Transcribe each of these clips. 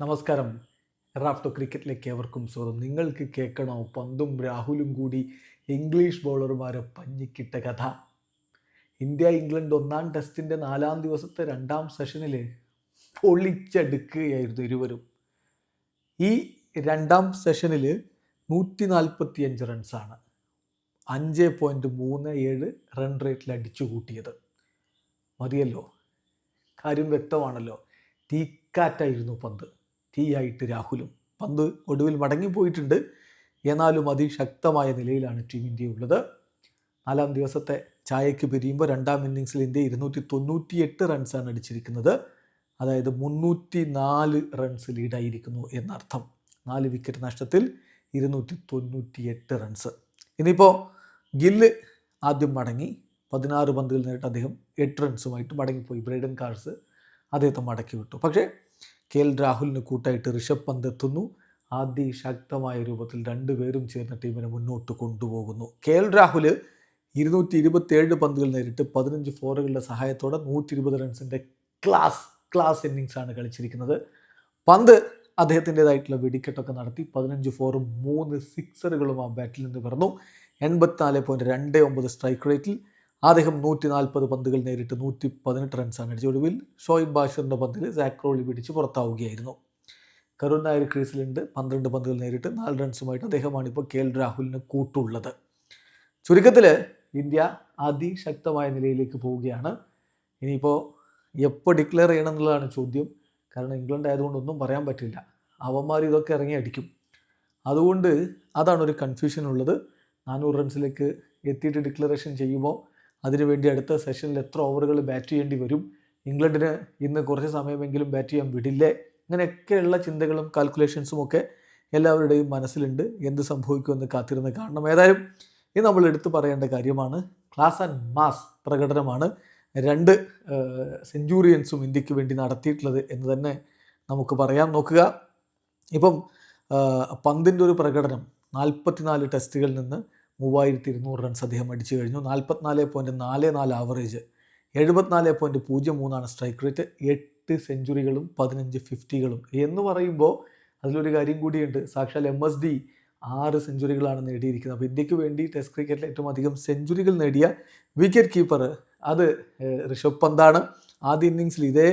നമസ്കാരം. റാഫ്റ്റോ ക്രിക്കറ്റിലേക്ക് ഏവർക്കും സ്വാഗതം. നിങ്ങൾക്ക് കേൾക്കണോ പന്തും രാഹുലും കൂടി ഇംഗ്ലീഷ് ബൗളർമാരെ പഞ്ഞിക്കിട്ട കഥ. ഇന്ത്യ ഇംഗ്ലണ്ട് ഒന്നാം ടെസ്റ്റിന്റെ നാലാം ദിവസത്തെ രണ്ടാം സെഷനിൽ പൊളിച്ചെടുക്കുകയായിരുന്നു ഇരുവരും. ഈ രണ്ടാം സെഷനിൽ നൂറ്റി നാൽപ്പത്തി അഞ്ച് റൺസാണ് അഞ്ച് പോയിന്റ് മൂന്ന് ഏഴ് റൺ റേറ്റിൽ അടിച്ചു കൂട്ടിയത്. മതിയല്ലോ? കാര്യം വ്യക്തമാണല്ലോ. തീക്കാറ്റായിരുന്നു പന്ത്. തീയായിട്ട് രാഹുലും പന്ത് ഒടുവിൽ മടങ്ങിപ്പോയിട്ടുണ്ട്. എന്നാലും അതിശക്തമായ നിലയിലാണ് ടീം ഇന്ത്യ ഉള്ളത് നാലാം ദിവസത്തെ ചായക്ക് പിരിയുമ്പോൾ രണ്ടാം ഇന്നിങ്സിൽ ഇന്ത്യ ഇരുന്നൂറ്റി തൊണ്ണൂറ്റി എട്ട് റൺസാണ് അടിച്ചിരിക്കുന്നത്. അതായത് മുന്നൂറ്റി നാല് റൺസ് ലീഡായിരിക്കുന്നു എന്നർത്ഥം. നാല് വിക്കറ്റ് നഷ്ടത്തിൽ ഇരുന്നൂറ്റി തൊണ്ണൂറ്റി എട്ട് റൺസ് ഇനിയിപ്പോൾ ഗില്ല് ആദ്യം മടങ്ങി. പതിനാറ് പന്തുകൾ നേരിട്ട് അദ്ദേഹം എട്ട് റൺസുമായിട്ട് മടങ്ങിപ്പോയി. ബ്രൈഡൻ കാർസ് അദ്ദേഹത്തെ മടക്കി വിട്ടു പക്ഷേ കെ എൽ രാഹുലിന് കൂട്ടായിട്ട് ഋഷഭ് പന്ത് എത്തുന്നു. അതിശക്തമായ രൂപത്തിൽ രണ്ടുപേരും ചേർന്ന ടീമിനെ മുന്നോട്ട് കൊണ്ടുപോകുന്നു. കെ എൽ രാഹുൽ ഇരുന്നൂറ്റി ഇരുപത്തിയേഴ് പന്തുകൾ നേരിട്ട് പതിനഞ്ച് ഫോറുകളുടെ സഹായത്തോടെ നൂറ്റി ഇരുപത് റൺസിന്റെ ക്ലാസ് ക്ലാസ് ഇന്നിങ്സ് ആണ് കളിച്ചിരിക്കുന്നത്. പന്ത് അദ്ദേഹത്തിന്റെതായിട്ടുള്ള വെടിക്കെട്ടൊക്കെ നടത്തി പതിനഞ്ച് ഫോറും മൂന്ന് സിക്സറുകളും ആ ബാറ്റിൽ നിന്ന് പിറന്നു. എൺപത്തിനാല് പോയിന്റ് രണ്ട് ഒമ്പത് സ്ട്രൈക്ക് റേറ്റിൽ അദ്ദേഹം നൂറ്റി നാൽപ്പത് പന്തുകൾ നേരിട്ട് നൂറ്റി പതിനെട്ട് റൺസാണ് അടിച്ച ഒടുവിൽ ഷോയിബ് ബാഷറിന്റെ പന്തിൽ സാക്രോളി പിടിച്ച് പുറത്താവുകയായിരുന്നു. കരുൺ നായർ ക്രീസിലുണ്ട്. പന്ത്രണ്ട് പന്തുകൾ നേരിട്ട് നാല് റൺസുമായിട്ട് അദ്ദേഹമാണ് ഇപ്പോൾ കെ എൽ രാഹുലിന് കൂട്ടുള്ളത്. ചുരുക്കത്തിൽ ഇന്ത്യ അതിശക്തമായ നിലയിലേക്ക് പോവുകയാണ്. ഇനിയിപ്പോൾ എപ്പോൾ ഡിക്ലെയർ ചെയ്യണം എന്നുള്ളതാണ് ചോദ്യം. കാരണം ഇംഗ്ലണ്ട് ആയതുകൊണ്ടൊന്നും പറയാൻ പറ്റില്ല. അവന്മാർ ഇതൊക്കെ ഇറങ്ങി അടിക്കും. അതുകൊണ്ട് അതാണ് ഒരു കൺഫ്യൂഷൻ ഉള്ളത്. നാനൂറ് റൺസിലേക്ക് എത്തിയിട്ട് ഡിക്ലറേഷൻ ചെയ്യുമ്പോൾ അതിനുവേണ്ടി അടുത്ത സെഷനിൽ എത്ര ഓവറുകൾ ബാറ്റ് ചെയ്യേണ്ടി വരും? ഇംഗ്ലണ്ടിന് ഇന്ന് കുറച്ച് സമയമെങ്കിലും ബാറ്റ് ചെയ്യാൻ വിടില്ലേ? ഇങ്ങനെയൊക്കെയുള്ള ചിന്തകളും കാൽക്കുലേഷൻസും ഒക്കെ എല്ലാവരുടെയും മനസ്സിലുണ്ട്. എന്ത് സംഭവിക്കുമെന്ന് കാത്തിരുന്ന് കാണണം. ഏതായാലും ഇത് നമ്മൾ എടുത്തു പറയേണ്ട കാര്യമാണ്. ക്ലാസ് ആൻഡ് മാസ് പ്രകടനമാണ് രണ്ട് സെഞ്ചുറിയൻസും ഇന്ത്യയ്ക്ക് വേണ്ടി നടത്തിയിട്ടുള്ളത് എന്ന് തന്നെ നമുക്ക് പറയാം നോക്കുക. ഇപ്പം പന്തിന്റെ ഒരു പ്രകടനം നാൽപ്പത്തിനാല് ടെസ്റ്റുകളിൽ നിന്ന് മൂവായിരത്തി ഇരുന്നൂറ് റൺസ് അദ്ദേഹം അടിച്ചു കഴിഞ്ഞു. നാൽപ്പത്തിനാല് പോയിന്റ് നാല് നാല് ആവറേജ് എഴുപത്തിനാല് പോയിന്റ് പൂജ്യം മൂന്നാണ് സ്ട്രൈക്ക് റേറ്റ് എട്ട് സെഞ്ചുറികളും പതിനഞ്ച് ഫിഫ്റ്റികളും എന്ന് പറയുമ്പോൾ അതിലൊരു കാര്യം കൂടിയുണ്ട്. സാക്ഷാൽ എം എസ് ഡി ആറ് സെഞ്ചുറികളാണ് നേടിയിരിക്കുന്നത്. അപ്പോൾ ഇന്ത്യയ്ക്ക് വേണ്ടി ടെസ്റ്റ് ക്രിക്കറ്റിൽ ഏറ്റവും അധികം സെഞ്ചുറികൾ നേടിയ വിക്കറ്റ് കീപ്പർ അത് ഋഷഭ് പന്താണ്. ആദ്യ ഇന്നിങ്സിൽ ഇതേ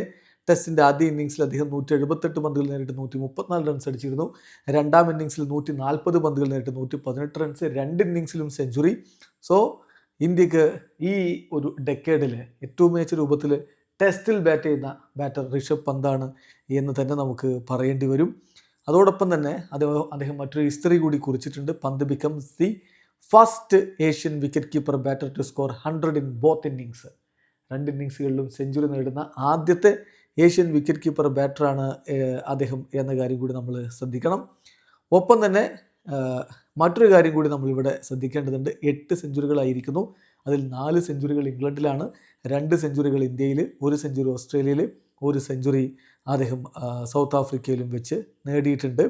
ടെസ്റ്റിന്റെ ആദ്യ ഇന്നിങ്സിൽ അദ്ദേഹം നൂറ്റി എഴുപത്തെട്ട് പന്തുകൾ നേരിട്ട് നൂറ്റി മുപ്പത്തിനാല് റൺസ് അടിച്ചിരുന്നു. രണ്ടാം ഇന്നിങ്സിൽ നൂറ്റി നാൽപ്പത് പന്തുകൾ നേരിട്ട് നൂറ്റി പതിനെട്ട് റൺസ് രണ്ട് ഇന്നിങ്സിലും സെഞ്ചുറി സോ ഇന്ത്യയ്ക്ക് ഈ ഒരു ഡെക്കേഡിൽ ഏറ്റവും മികച്ച രൂപത്തിൽ ടെസ്റ്റിൽ ബാറ്റ് ചെയ്യുന്ന ബാറ്റർ ഋഷഭ് പന്താണ് എന്ന് തന്നെ നമുക്ക് പറയേണ്ടി വരും. അതോടൊപ്പം തന്നെ അദ്ദേഹം അദ്ദേഹം മറ്റൊരു ഹിസ്റ്ററി കൂടി കുറിച്ചിട്ടുണ്ട്. Pant becomes the first Asian wicket keeper batter to score hundred in both innings രണ്ട് ഇന്നിങ്സുകളിലും സെഞ്ചുറി നേടുന്ന ആദ്യത്തെ ഏഷ്യൻ വിക്കറ്റ് കീപ്പർ ബാറ്ററാണ് അദ്ദേഹം എന്ന കാര്യം കൂടി നമ്മൾ ശ്രദ്ധിക്കണം. ഒപ്പം തന്നെ മറ്റൊരു കാര്യം കൂടി നമ്മളിവിടെ ശ്രദ്ധിക്കേണ്ടതുണ്ട്. എട്ട് സെഞ്ചുറികളായിരിക്കുന്നു. അതിൽ നാല് സെഞ്ചുറികൾ ഇംഗ്ലണ്ടിലാണ് രണ്ട് സെഞ്ചുറികൾ ഇന്ത്യയിൽ ഒരു സെഞ്ചുറി ഓസ്ട്രേലിയയിൽ ഒരു സെഞ്ചുറി അദ്ദേഹം സൗത്ത് ആഫ്രിക്കയിലും വെച്ച് നേടിയിട്ടുണ്ട്.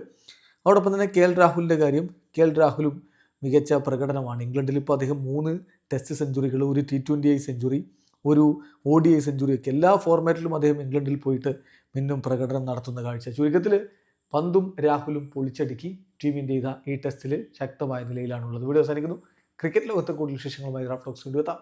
അതോടൊപ്പം തന്നെ കെ എൽ രാഹുലിന്റെ കാര്യം കെ എൽ രാഹുലും മികച്ച പ്രകടനമാണ്. ഇംഗ്ലണ്ടിൽ ഇപ്പോൾ അദ്ദേഹം മൂന്ന് ടെസ്റ്റ് സെഞ്ചുറികൾ ഒരു ടി ട്വന്റി ഐ സെഞ്ചുറി ഒരു ഒ ഡി ഐ സെഞ്ചുറിയൊക്കെ എല്ലാ ഫോർമാറ്റിലും അദ്ദേഹം ഇംഗ്ലണ്ടിൽ പോയിട്ട് മിന്നും പ്രകടനം നടത്തുന്ന കാഴ്ച. ചുരുക്കത്തിൽ പന്തും രാഹുലും പൊളിച്ചടുക്കി ടീം ഇന്ത്യ ഇതാ ഈ ടെസ്റ്റിൽ ശക്തമായ നിലയിലാണുള്ളത്. വീഡിയോ അവസാനിക്കുന്നു. ക്രിക്കറ്റ് ലോകത്തെ കൂടുതൽ വിശേഷങ്ങളുമായി റാഫ്റ്റോക്സ് കൊണ്ടുവെത്താം